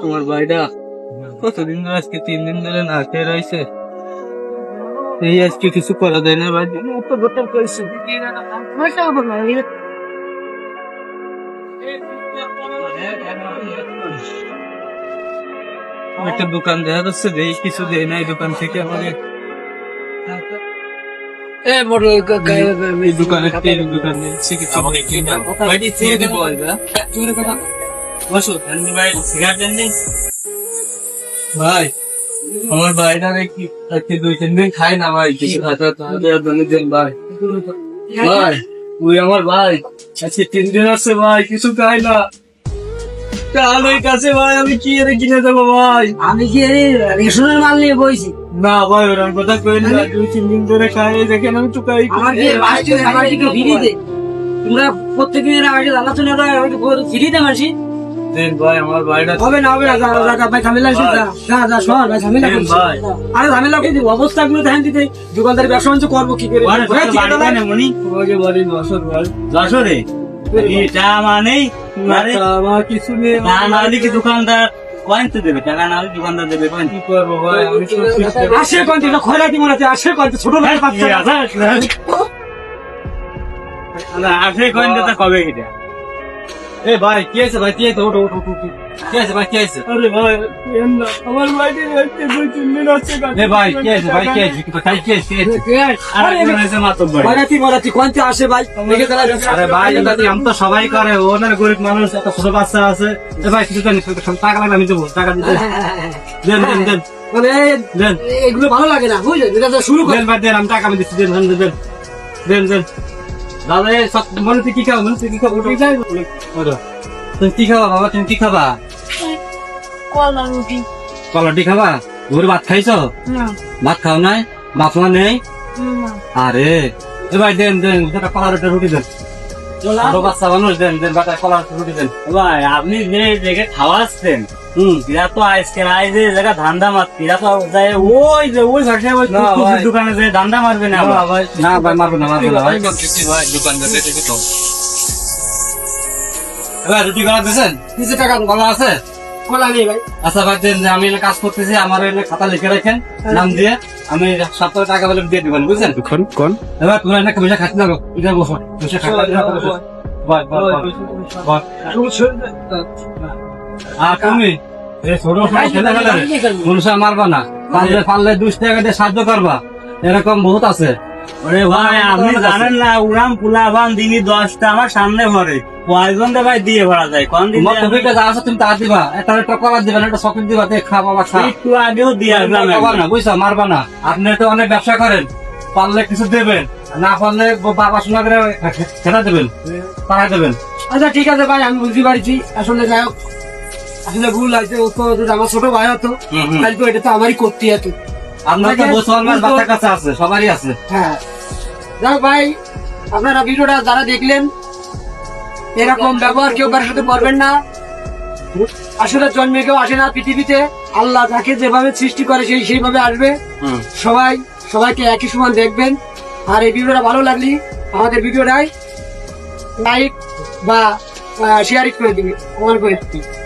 তোমার ভাইটা কতদিন ধরে আজকে তিন দিন ধরে না খেয়ে রয়েছে? এই আজকে কিছু করা যায় না ভাই। মতো গোটা করেছে একটা দোকান দেখা যাচ্ছে দেই কিছু দেয় না এই দোকান থেকে আমাদের এই দোকানে তেল দোকান ভাই দিয়ে দিব। বসো ভাই সিগারেট দেননি ভাই আমার ভাইটা কি আজকে দুই তিন দিন খাই না ভাই কিছু খাতা জন্য ভাই। ভাই তুই আমার ভাই আজকে তিন দিন আছে ভাই কিছু খাই না। কাল কাছে ভাই আমি কি এর কিনে দেবো ভাই? আমি কি এই রেশনের মাল নিয়ে বইছি? না ভাই ওরকম কথা কই না দুই তিন দিন ধরে খাই দেখেন আমি তো খাই। আমার কি বাসটি আমার কি ফিরি দে? তোমরা প্রত্যেকদিন আমাকে দাও আমাকে ফিরি দে মাসি। দেন ভাই আমার ভাইটা হবে না হবে না যা যা, যা ভাই ঝামেলা শুন যা যা যা শোন ভাই ঝামেলা করছিস। আরে ঝামেলা কি অবস্থা ধ্যান দিতে। দোকানদারি ব্যবসা বাণিজ্য করব কি করে? আরে, ঠিকানা নাই। মনি? তোমাকে বলি বছর ভাই। যশোরে এটা মানে আরে আমার কিছু নেই না না কি দোকানদার কয়েন দেবে টাকা না হলে দোকানদার দেবে কয়েন কি করব ভাই? আমি আসে খয়রাতি মনে আছে? আসে কোন ছোট লোকের হ্যাঁ, বাচ্চা। আসে কয়েন কবে এটা এ ভাই কি আছে ভাই? কি আছে ওঠো ওঠো ওঠো। কি আছে ভাই? কি আছে আরে ভাই না। আমার ভাইটি আজকে দুই তিন দিন হচ্ছে এ ভাই কি আছে ভাই? কি আছে ভাই কি আছে কি? আছে? আর মরাতি কোনতে আসে ভাই? দেখে তারা আরে ভাই এটা তো আম তো সবাই করে ও না গরিব মানুষ এত ছোট বাচ্চা আছে। এ ভাই কিছু জানি টাকা লাগবে আমি দেবো টাকা দিতে দেন। দেন দেন মানে দেন। এগুলো ভালো লাগে না বুঝলেন? এটা তো শুরু করে। দেন ভাই দেন আমি টাকা আমি দিচ্ছি দেন দেন। দেন দেন। সব মনে তুই কি খাও মনে তুই কি। ওঠো। তুমি কি খাবা বাবা? তুমি কি খাবা? কলা রুটি। খাবা? ঘুরে ভাত খাইছ? ভাত খাও নাই? মাফলা নেই? আরে এবার ভাই দেন দেন সেটা কলার একটা রুটি দেন। আরও বাচ্চা মানুষ দেন দেন বাটা কলার রুটি দেন। ভাই আপনি যে জায়গায় খাওয়াচ্ছেন হুম। এরা তো আজকে আই যে জায়গা ধান্দা মার এরা তো যায় ওই যে। দোকানে যে ধান্দা মারবে না ভাই না ভাই মারবে না মারবে না ভাই। দোকান দেখে তো। রুটি কলা দিয়েছেন কিছু টাকা কলা আছে? নেই ভাই আচ্ছা ভাই যে আমি এখানে কাজ করতেছি আমার এখানে খাতা লিখে রাখেন নাম দিয়ে আমি সপ্তাহে টাকা বলে দিয়ে দিবেন বুঝছেন? কোন কোন? এবার তোমরা একটা পয়সা খাচ্ছি না গো এটা বসো। পয়সা খাচ্ছি না। আর তুমি মনুষ্য মারবা না পারলে পারলে দুই টাকা দিয়ে সাহায্য করবা এরকম বহুত আছে। ওরে ভাই আপনি জানেন না উড়াম পুলা ভান দিনই দশটা আমার সামনে ভরে ভাই দিয়ে ভরা যায়। কোন দিন তোমার তুমি তা দিবা। একটা দিবা একটা চকলেট দিবা খা বাবা খা। একটু আগেও দিয়ে আসলাম মারবা না বুঝছ? মারবা না। আপনি তো অনেক ব্যবসা করেন পারলে কিছু দেবেন না পারলে বাবা শোনা করে খেলা দেবেন তারা দেবেন। আচ্ছা ঠিক আছে ভাই আমি বুঝতে পারছি। আসলে যাই হোক আসলে ভুল আছে ও তো আমার ছোট ভাই হতো। তাহলে তো এটা তো আমারই করতে হতো। আপনার তো মুসলমান বাচ্চার কাছে আছে সবারই আছে। হ্যাঁ। ভাই আপনারা ভিডিওটা যারা দেখলেন এরকম ব্যবহার কেউ কারোর সাথে করবেন না। আসলে জন্মে কেউ আসে না পৃথিবীতে। আল্লাহ তাকে যেভাবে সৃষ্টি করে সেই সেইভাবে আসবে। সবাই সবাইকে একই সমান দেখবেন। আর এই ভিডিওটা ভালো লাগলে আমাদের ভিডিওটাই লাইক বা শেয়ার করে দিবি। কমেন্ট করে দিবি।